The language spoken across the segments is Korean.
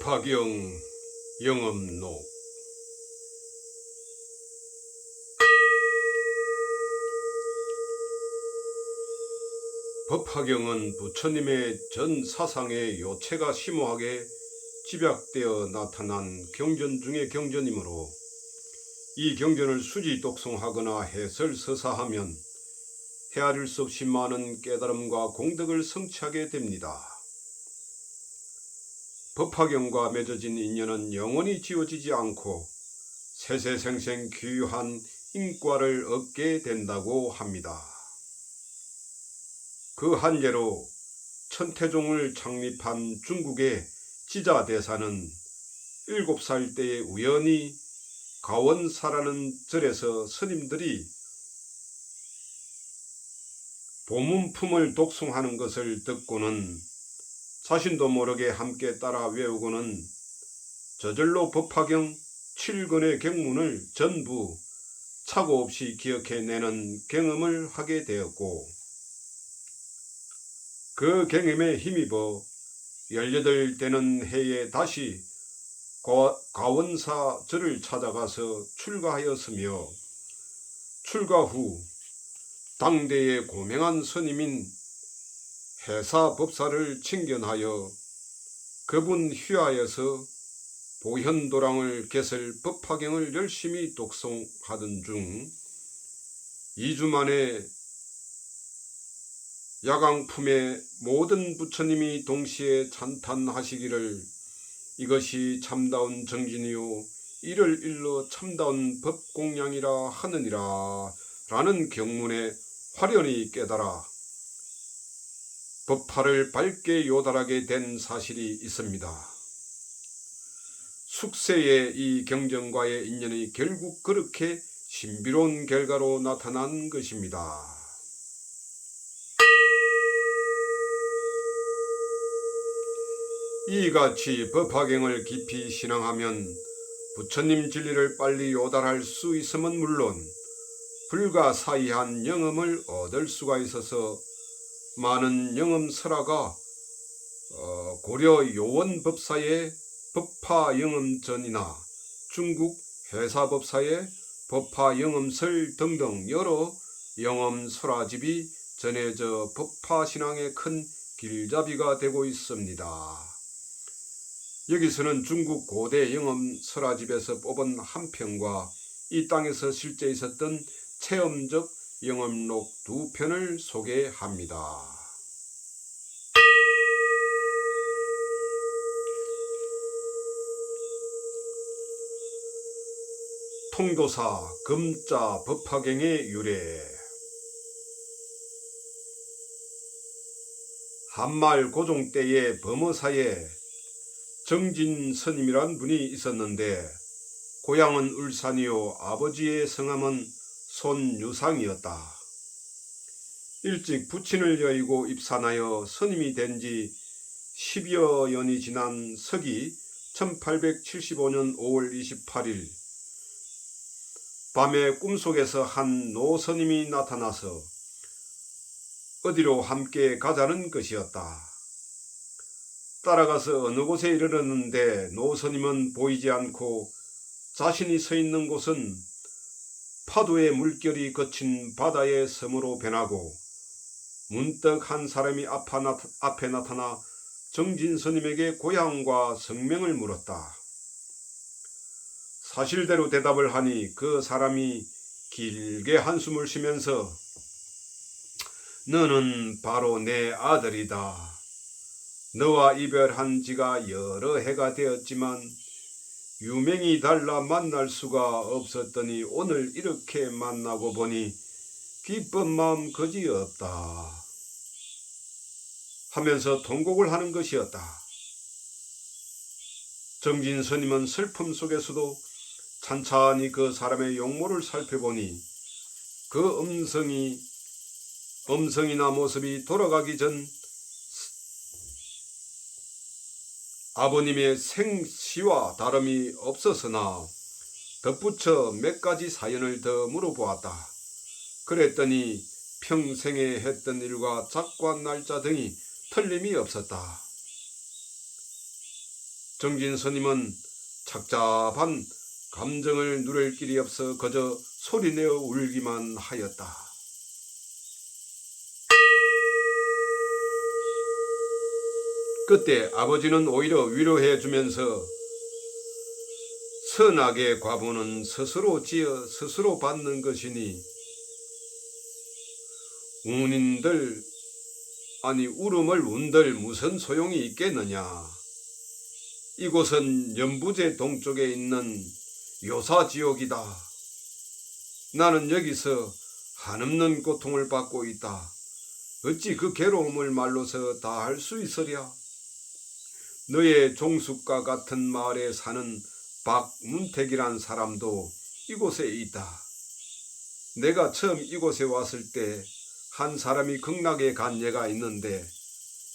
법화경 영업록 법화경은 부처님의 전 사상의 요체가 심오하게 집약되어 나타난 경전 중의 경전이므로 이 경전을 수지 독송하거나 해설 서사하면 헤아릴 수 없이 많은 깨달음과 공덕을 성취하게 됩니다. 법화경과 맺어진 인연은 영원히 지워지지 않고 세세생생 귀한 인과를 얻게 된다고 합니다. 그 한 예로 천태종을 창립한 중국의 지자대사는 일곱 살 때에 우연히 가원사라는 절에서 스님들이 보문품을 독송하는 것을 듣고는 자신도 모르게 함께 따라 외우고는 저절로 법화경 7권의 경문을 전부 착오 없이 기억해내는 경험을 하게 되었고 그 경험에 힘입어 18되는 해에 다시 가- 가원사 절을 찾아가서 출가하였으며 출가 후 당대의 고명한 스님인 해사 법사를 칭견하여 그분 휘하에서 보현도랑을 개설 법화경을 열심히 독송하던 중 2주 만에 야광품에 모든 부처님이 동시에 찬탄하시기를 이것이 참다운 정진이요 이를 일러 참다운 법공양이라 하느니라 라는 경문에 화련히 깨달아 법화를 밝게 요달하게 된 사실이 있습니다. 숙세의 이 경전과의 인연이 결국 그렇게 신비로운 결과로 나타난 것입니다. 이같이 법화경을 깊이 신앙하면 부처님 진리를 빨리 요달할 수 있음은 물론 불가사의한 영험을 얻을 수가 있어서 많은 영험 설화가 어, 고려 요원법사의 법화영엄전이나 중국 회사법사의 법화영엄설 등등 여러 영엄설화집이 전해져 법화신앙의 큰 길잡이가 되고 있습니다. 여기서는 중국 고대 영엄설화집에서 뽑은 한 편과 이 땅에서 실제 있었던 체험적 영엄록 두 편을 소개합니다. 통도사 금자 법화경의 유래 한말 고종 때의 범어사에 정진 스님이란 분이 있었는데 고향은 울산이요 아버지의 성함은 손유상이었다. 일찍 부친을 여의고 입산하여 스님이 된 지 10여 년이 지난 서기 1875년 5월 28일 밤에 꿈속에서 한 노스님이 나타나서 어디로 함께 가자는 것이었다. 따라가서 어느 곳에 이르렀는데 노스님은 보이지 않고 자신이 서 있는 곳은 파도의 물결이 거친 바다의 섬으로 변하고 문득 한 사람이 앞에 나타나 정진 스님에게 고향과 성명을 물었다. 사실대로 대답을 하니 그 사람이 길게 한숨을 쉬면서 너는 바로 내 아들이다. 너와 이별한 지가 여러 해가 되었지만 유명이 달라 만날 수가 없었더니 오늘 이렇게 만나고 보니 기쁜 마음 거지 없다. 하면서 통곡을 하는 것이었다. 정진 스님은 슬픔 속에서도 찬찬히 그 사람의 용모를 살펴보니 그 음성이 음성이나 모습이 돌아가기 전 아버님의 생시와 다름이 없었으나 덧붙여 몇 가지 사연을 더 물어보았다. 그랬더니 평생에 했던 일과 작관 날짜 등이 틀림이 없었다. 정진 스님은 착잡한 감정을 누릴 길이 없어 그저 소리내어 울기만 하였다. 그때 아버지는 오히려 위로해 주면서 선악의 과보는 스스로 지어 스스로 받는 것이니 운인들 아니 울음을 운들 무슨 소용이 있겠느냐? 이곳은 연부제 동쪽에 있는 요사지옥이다. 나는 여기서 한없는 고통을 받고 있다. 어찌 그 괴로움을 말로서 다 할 수 있으랴 너의 종숙과 같은 마을에 사는 박문택이란 사람도 이곳에 있다. 내가 처음 이곳에 왔을 때 한 사람이 극락에 간 예가 있는데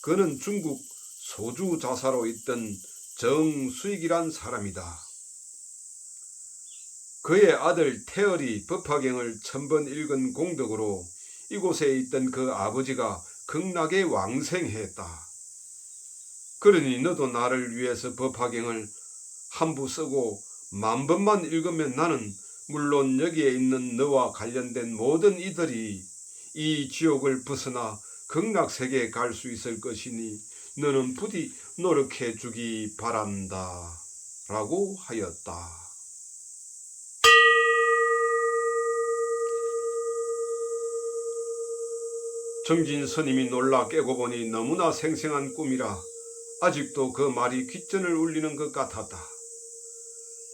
그는 중국 소주 자사로 있던 정수익이란 사람이다. 그의 아들 태열이 법화경을 천번 읽은 공덕으로 이곳에 있던 그 아버지가 극락에 왕생했다. 그러니 너도 나를 위해서 법화경을 한부 쓰고 만 번만 읽으면 나는 물론 여기에 있는 너와 관련된 모든 이들이 이 지옥을 벗어나 극락세계에 갈 수 있을 것이니 너는 부디 노력해 주기 바란다. 라고 하였다. 정진 스님이 놀라 깨고 보니 너무나 생생한 꿈이라 아직도 그 말이 귓전을 울리는 것 같았다.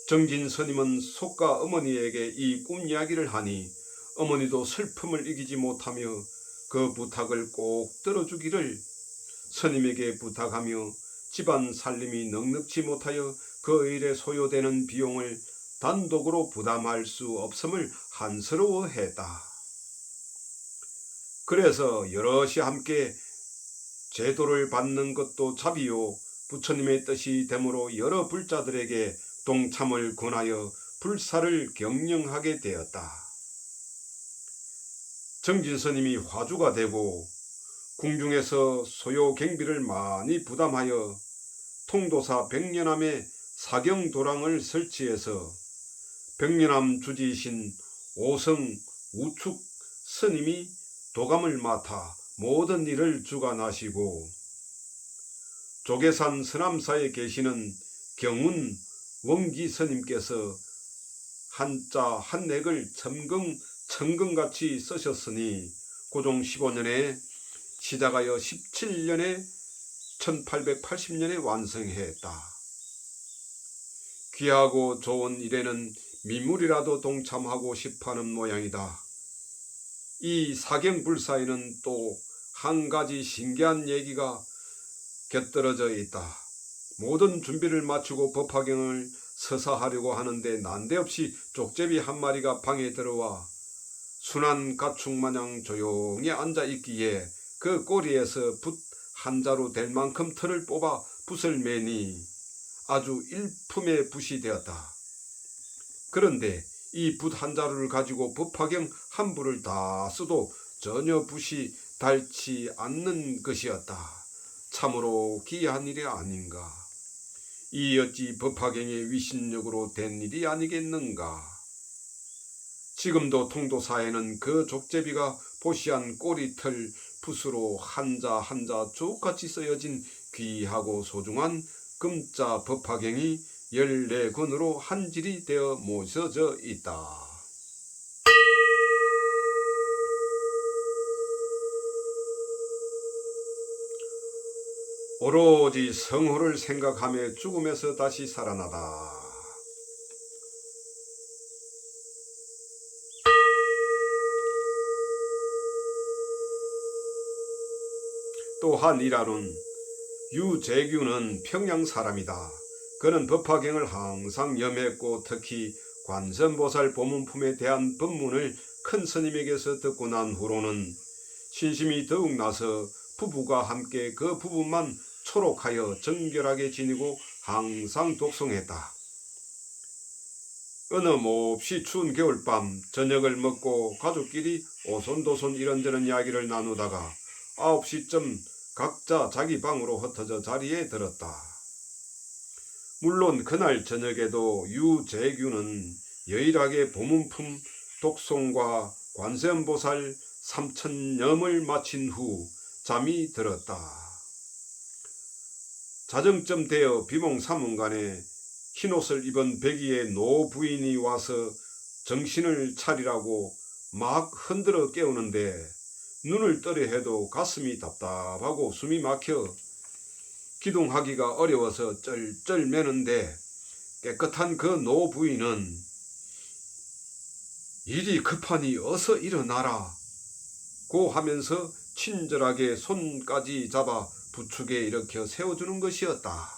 정진 스님은 속가 어머니에게 이 꿈 이야기를 하니 어머니도 슬픔을 이기지 못하며 그 부탁을 꼭 들어주기를 스님에게 부탁하며 집안 살림이 넉넉지 못하여 그 일에 소요되는 비용을 단독으로 부담할 수 없음을 한스러워했다. 그래서 여럿이 함께 제도를 받는 것도 자비요 부처님의 뜻이 되므로 여러 불자들에게 동참을 권하여 불사를 경영하게 되었다. 정진스님이 화주가 되고 궁중에서 소요 경비를 많이 부담하여 통도사 백년암에 사경도랑을 설치해서 백년암 주지이신 오성 우축 스님이 도감을 맡아 모든 일을 주관하시고 조계산 서남사에 계시는 경운 원기 스님께서 한자 한맥을 첨긍 청금같이 쓰셨으니 고종 15년에 시작하여 17년에 1880년에 완성했다. 귀하고 좋은 일에는 미물이라도 동참하고 싶어하는 모양이다. 이 사경불사에는 또 한 가지 신기한 얘기가 곁들어져 있다. 모든 준비를 마치고 법화경을 서사하려고 하는데 난데없이 족제비 한 마리가 방에 들어와 순한 가축 마냥 조용히 앉아 있기에 그 꼬리에서 붓 한 자루 될 만큼 털을 뽑아 붓을 매니 아주 일품의 붓이 되었다. 그런데 이 붓 한 자루를 가지고 법화경 한 부를 다 써도 전혀 붓이 닳지 않는 것이었다. 참으로 기이한 일이 아닌가. 이 어찌 법화경의 위신력으로 된 일이 아니겠는가. 지금도 통도사에는 그 족제비가 보시한 꼬리털 붓으로 한자 한자 족같이 쓰여진 귀하고 소중한 금자 법화경이 14권으로 한질이 되어 모셔져 있다. 오로지 성호를 생각하며 죽음에서 다시 살아나다. 또한 이라는 유재규는 평양 사람이다. 그는 법화경을 항상 염했고 특히 관선보살 보문품에 대한 법문을 큰 스님에게서 듣고 난 후로는 신심이 더욱 나서 부부가 함께 그 부분만 초록하여 정결하게 지니고 항상 독송했다. 어느 몹시 추운 겨울밤 저녁을 먹고 가족끼리 오손도손 이런저런 이야기를 나누다가 아홉 시쯤 각자 자기 방으로 흩어져 자리에 들었다. 물론 그날 저녁에도 유재규는 여일하게 보문품 독송과 관세음보살 삼천염을 마친 후 잠이 들었다. 자정쯤 되어 비몽 사문간에 흰옷을 입은 백이의 노 부인이 와서 정신을 차리라고 막 흔들어 깨우는데 눈을 떠려 해도 가슴이 답답하고 숨이 막혀 기동하기가 어려워서 쩔쩔 매는데 깨끗한 그 노 부인은 일이 급하니 어서 일어나라 고 하면서 친절하게 손까지 잡아 부축에 일으켜 세워주는 것이었다.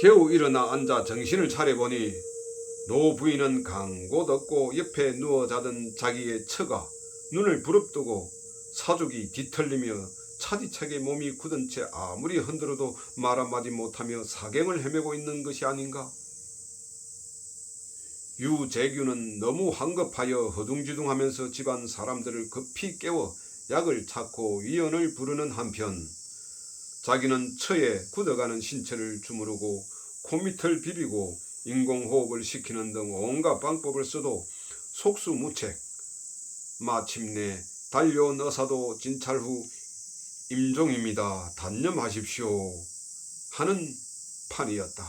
겨우 일어나 앉아 정신을 차려보니 노 부인은 강고 덥고 옆에 누워 자던 자기의 처가 눈을 부릅뜨고 사족이 뒤틀리며 차디차게 몸이 굳은 채 아무리 흔들어도 말 한마디 못하며 사경을 헤매고 있는 것이 아닌가? 유재규는 너무 황급하여 허둥지둥하면서 집안 사람들을 급히 깨워 약을 찾고 위원을 부르는 한편 자기는 처에 굳어가는 신체를 주무르고 코밑을 비비고 인공호흡을 시키는 등 온갖 방법을 써도 속수무책 마침내 달려온 의사도 진찰 후 임종입니다. 단념하십시오. 하는 판이었다.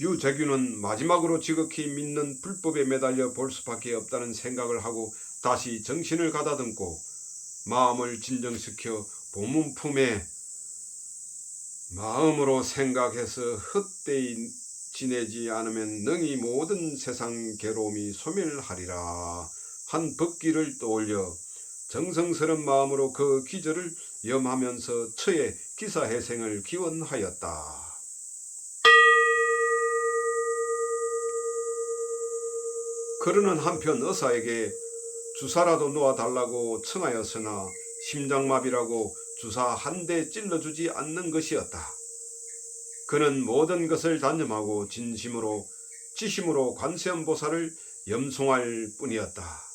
유재규는 마지막으로 지극히 믿는 불법에 매달려 볼 수밖에 없다는 생각을 하고 다시 정신을 가다듬고 마음을 진정시켜 보문품에 마음으로 생각해서 헛되이 지내지 않으면 능히 모든 세상 괴로움이 소멸하리라 한 법기를 떠올려 정성스런 마음으로 그 기절을 염하면서 처의 기사회생을 기원하였다. 그러는 한편 의사에게 주사라도 놓아달라고 청하였으나 심장마비라고 주사 한 대 찔러주지 않는 것이었다. 그는 모든 것을 단념하고 진심으로 지심으로 관세음보살을 염송할 뿐이었다.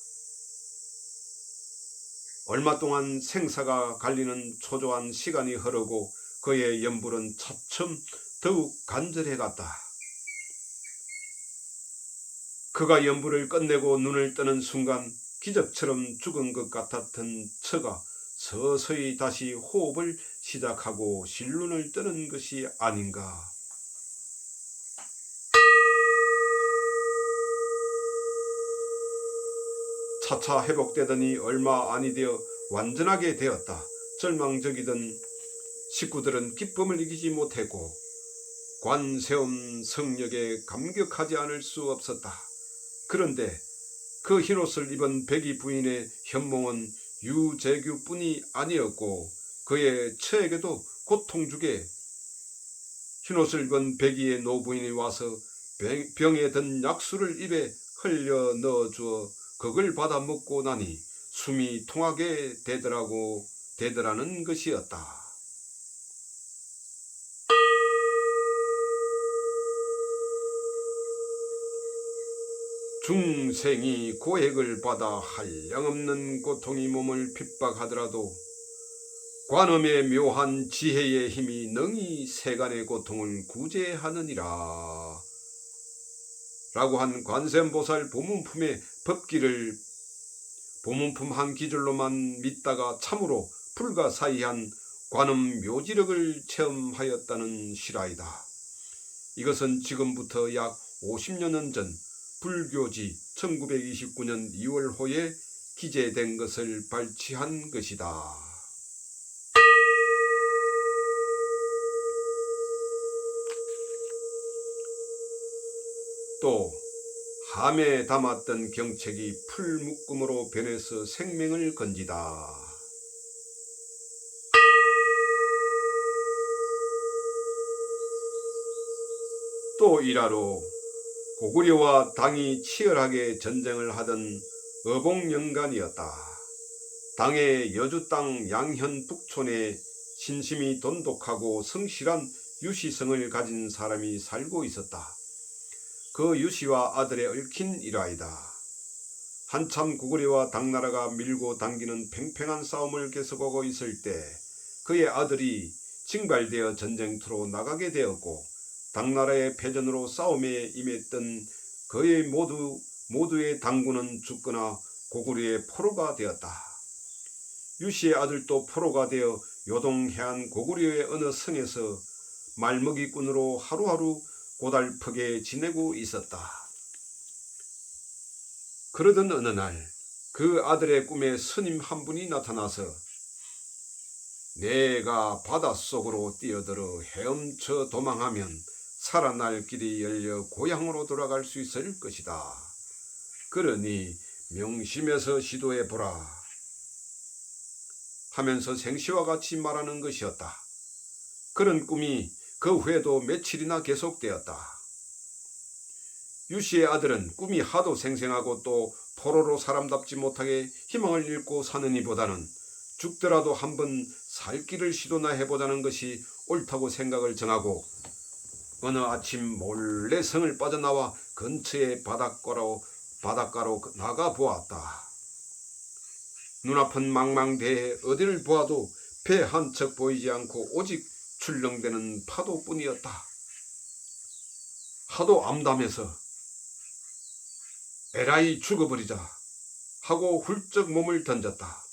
얼마 동안 생사가 갈리는 초조한 시간이 흐르고 그의 연불은 차츰 더욱 간절해 갔다. 그가 연불을 끝내고 눈을 뜨는 순간 기적처럼 죽은 것 같았던 처가 서서히 다시 호흡을 시작하고 실눈을 뜨는 것이 아닌가. 차차 회복되더니 얼마 아니 되어 완전하게 되었다. 절망적이던 식구들은 기쁨을 이기지 못했고 관세음 성력에 감격하지 않을 수 없었다. 그런데 그 흰옷을 입은 백이 부인의 현몽은 유재규뿐이 아니었고 그의 처에게도 고통 주게 흰옷을 입은 백이의 노부인이 와서 병- 병에 든 약수를 입에 흘려 넣어 주어 그걸 받아 먹고 나니 숨이 통하게 되더라고 되더라는 것이었다. 중생이 고액을 받아 한량없는 고통이 몸을 핍박하더라도 관음의 묘한 지혜의 힘이 능히 세간의 고통을 구제하느니라. 라고 한 관세음보살 보문품의 법기를 보문품 한 기절로만 믿다가 참으로 불가사의한 관음 묘지력을 체험하였다는 실화이다. 이것은 지금부터 약 50여 전 불교지 1929년 2월호에 기재된 것을 발췌한 것이다. 또 함에 담았던 경책이 풀묶음으로 변해서 생명을 건지다. 또 일하로 고구려와 당이 치열하게 전쟁을 하던 어봉영간이었다. 당의 여주 땅 양현 북촌에 신심이 돈독하고 성실한 유시성을 가진 사람이 살고 있었다. 그 유시와 아들의 얽힌 일화이다. 한참 고구려와 당나라가 밀고 당기는 팽팽한 싸움을 계속하고 있을 때 그의 아들이 징발되어 전쟁터로 나가게 되었고 당나라의 패전으로 싸움에 임했던 그의 모두 모두의 당군은 죽거나 고구려의 포로가 되었다. 유씨의 아들도 포로가 되어 요동 해안 고구려의 어느 성에서 말먹이꾼으로 하루하루 고달프게 지내고 있었다. 그러던 어느 날 그 아들의 꿈에 스님 한 분이 나타나서 내가 바닷속으로 뛰어들어 헤엄쳐 도망하면 살아날 길이 열려 고향으로 돌아갈 수 있을 것이다. 그러니 명심해서 시도해 보라. 하면서 생시와 같이 말하는 것이었다. 그런 꿈이 그 후에도 며칠이나 계속되었다. 유 씨의 아들은 꿈이 하도 생생하고 또 포로로 사람답지 못하게 희망을 잃고 사는 이보다는 죽더라도 한번 살 길을 시도나 해보자는 것이 옳다고 생각을 정하고 어느 아침 몰래 성을 빠져나와 근처의 바닷가로 바닷가로 나가 보았다. 눈앞은 망망대해 어디를 보아도 배 한 척 보이지 않고 오직 출렁대는 파도뿐이었다. 하도 암담해서 에라이 죽어버리자 하고 훌쩍 몸을 던졌다.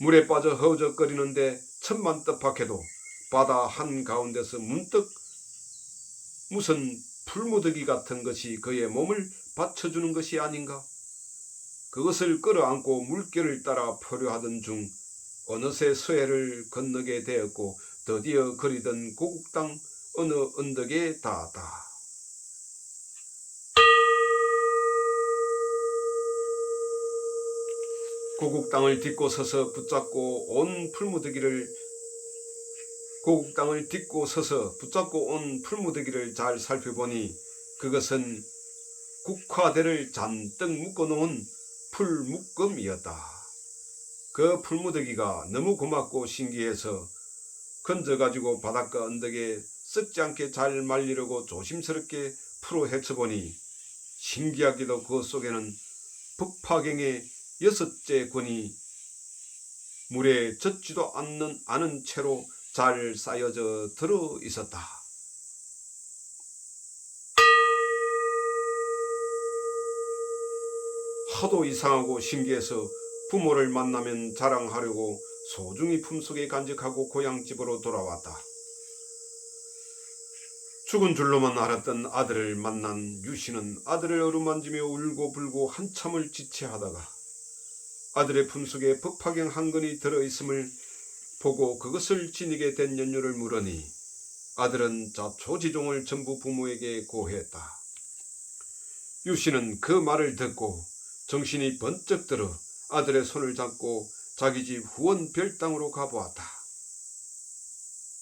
물에 빠져 허우적거리는데 천만 뜻밖에도 바다 한 가운데서 문득 무슨 풀무더기 같은 것이 그의 몸을 받쳐주는 것이 아닌가? 그것을 끌어안고 물결을 따라 표류하던 중 어느새 서해를 건너게 되었고 드디어 그리던 고국당 어느 언덕에 닿았다. 고국 땅을 딛고 서서 붙잡고 온 풀무더기를 고국 땅을 딛고 서서 붙잡고 온 풀무더기를 잘 살펴보니 그것은 국화대를 잔뜩 묶어놓은 풀묶음이었다. 그 풀무더기가 너무 고맙고 신기해서 건져가지고 바닷가 언덕에 썩지 않게 잘 말리려고 조심스럽게 풀어 헤쳐보니 신기하게도 그 속에는 북파경의 여섯째 권이 물에 젖지도 않는 않은 채로 잘 쌓여져 들어 있었다. 하도 이상하고 신기해서 부모를 만나면 자랑하려고 소중히 품속에 간직하고 고향집으로 돌아왔다. 죽은 줄로만 알았던 아들을 만난 유씨는 아들을 어루만지며 울고 불고 한참을 지체하다가 아들의 품속에 법화경 한 건이 들어있음을 보고 그것을 지니게 된 연유를 물으니 아들은 자초지종을 전부 부모에게 고했다. 유씨는 그 말을 듣고 정신이 번쩍 들어 아들의 손을 잡고 자기 집 후원 별당으로 가보았다.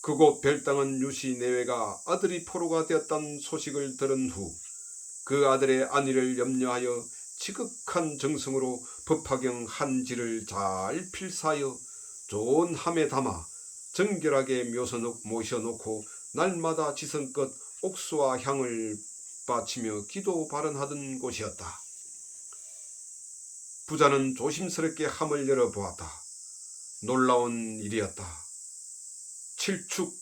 그곳 별당은 유씨 내외가 아들이 포로가 되었다는 소식을 들은 후 그 아들의 안위를 염려하여 지극한 정성으로 법화경 한 지를 잘 필사하여 좋은 함에 담아 정결하게 모셔놓고 날마다 지성껏 옥수와 향을 바치며 기도 발언하던 곳이었다. 부자는 조심스럽게 함을 열어 보았다. 놀라운 일이었다. 칠축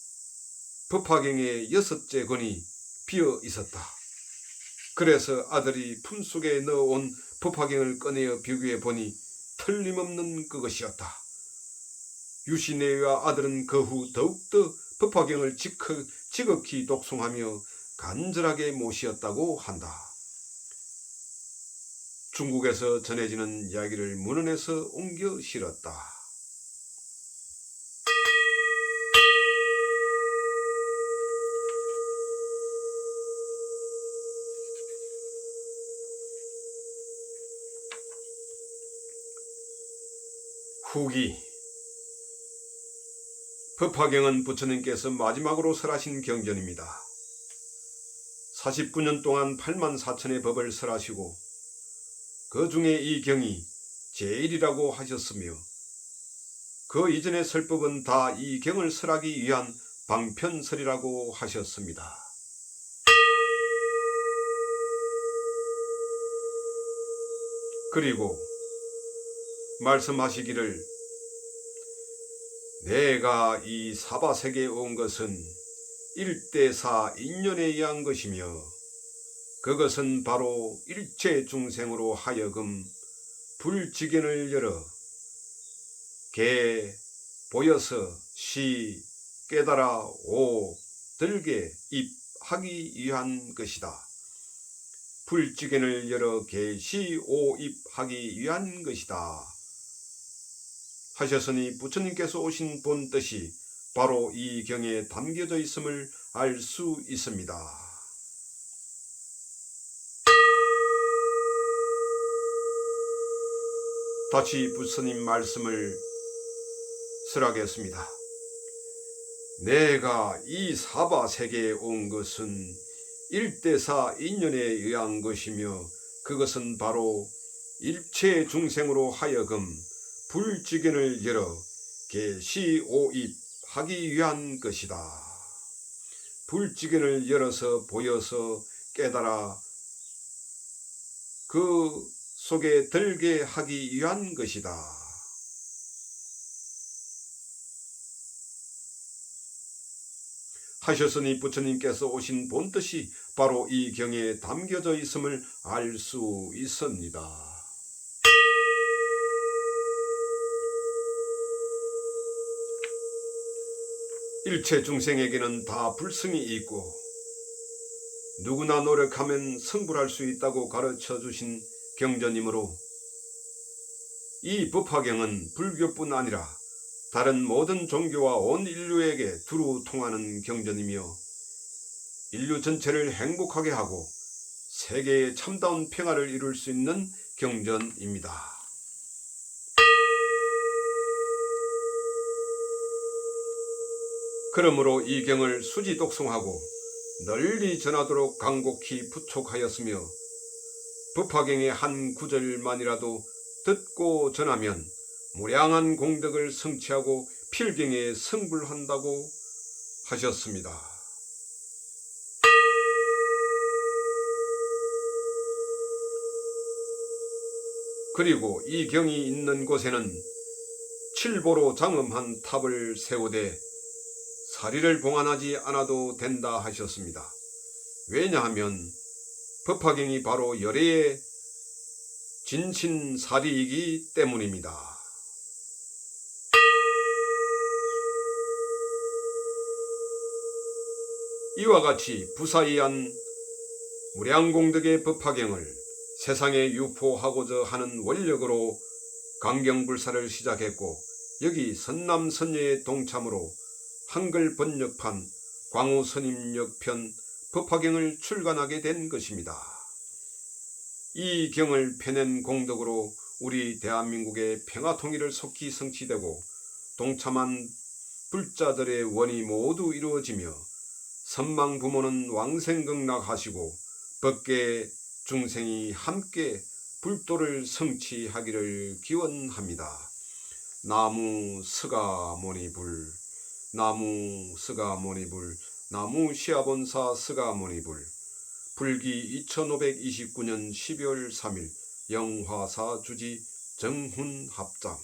법화경의 여섯째 권이 비어 있었다. 그래서 아들이 품속에 넣어온 법화경을 꺼내어 비교해 보니 틀림없는 그것이었다. 유시네와 아들은 그 후 더욱더 법화경을 지극, 지극히 독송하며 간절하게 모시었다고 한다. 중국에서 전해지는 이야기를 문헌에서 옮겨 실었다. 후기 법화경은 부처님께서 마지막으로 설하신 경전입니다. 49년 동안 8만 4천의 법을 설하시고 그 중에 이 경이 제일이라고 하셨으며 그 이전의 설법은 다 이 경을 설하기 위한 방편설이라고 하셨습니다. 그리고 말씀하시기를 내가 이 사바세계에 온 것은 일대사 인연에 의한 것이며 그것은 바로 일체 중생으로 하여금 불지견을 열어 개 보여서 시 깨달아 오 들게 입하기 위한 것이다. 불지견을 열어 계시 오입하기 위한 것이다. 하셨으니 부처님께서 오신 본 뜻이 바로 이 경에 담겨져 있음을 알 수 있습니다. 다시 부처님 말씀을 설하겠습니다. 내가 이 사바 세계에 온 것은 일대사 인연에 의한 것이며 그것은 바로 일체 중생으로 하여금 불지견을 열어 계시오입 하기 위한 것이다. 불지견을 열어서 보여서 깨달아 그 속에 들게 하기 위한 것이다. 하셨으니 부처님께서 오신 본 뜻이 바로 이 경에 담겨져 있음을 알 수 있습니다. 일체 중생에게는 다 불승이 있고 누구나 노력하면 성불할 수 있다고 가르쳐 주신 경전이므로 이 법화경은 불교뿐 아니라 다른 모든 종교와 온 인류에게 두루 통하는 경전이며 인류 전체를 행복하게 하고 세계의 참다운 평화를 이룰 수 있는 경전입니다. 그러므로 이 경을 수지 독송하고 널리 전하도록 간곡히 부촉하였으며 법화경의 한 구절만이라도 듣고 전하면 무량한 공덕을 성취하고 필경에 성불한다고 하셨습니다. 그리고 이 경이 있는 곳에는 칠보로 장엄한 탑을 세우되 사리를 봉안하지 않아도 된다 하셨습니다. 왜냐하면 법화경이 바로 열애의 진신사리이기 때문입니다. 이와 같이 부사이한 무량공덕의 법화경을 세상에 유포하고자 하는 원력으로 강경불사를 시작했고 여기 선남선녀의 동참으로 한글 번역판 광우선임역편 법화경을 출간하게 된 것입니다. 이 경을 펴낸 공덕으로 우리 대한민국의 평화 통일을 속히 성취되고 동참한 불자들의 원이 모두 이루어지며 선망 부모는 왕생극락하시고 법계 중생이 함께 불도를 성취하기를 기원합니다. 나무 스가모니불 나무 스가모니불 나무 시아본사 스가모니불. 불기 2529년 12월 3일 영화사 주지 정훈합장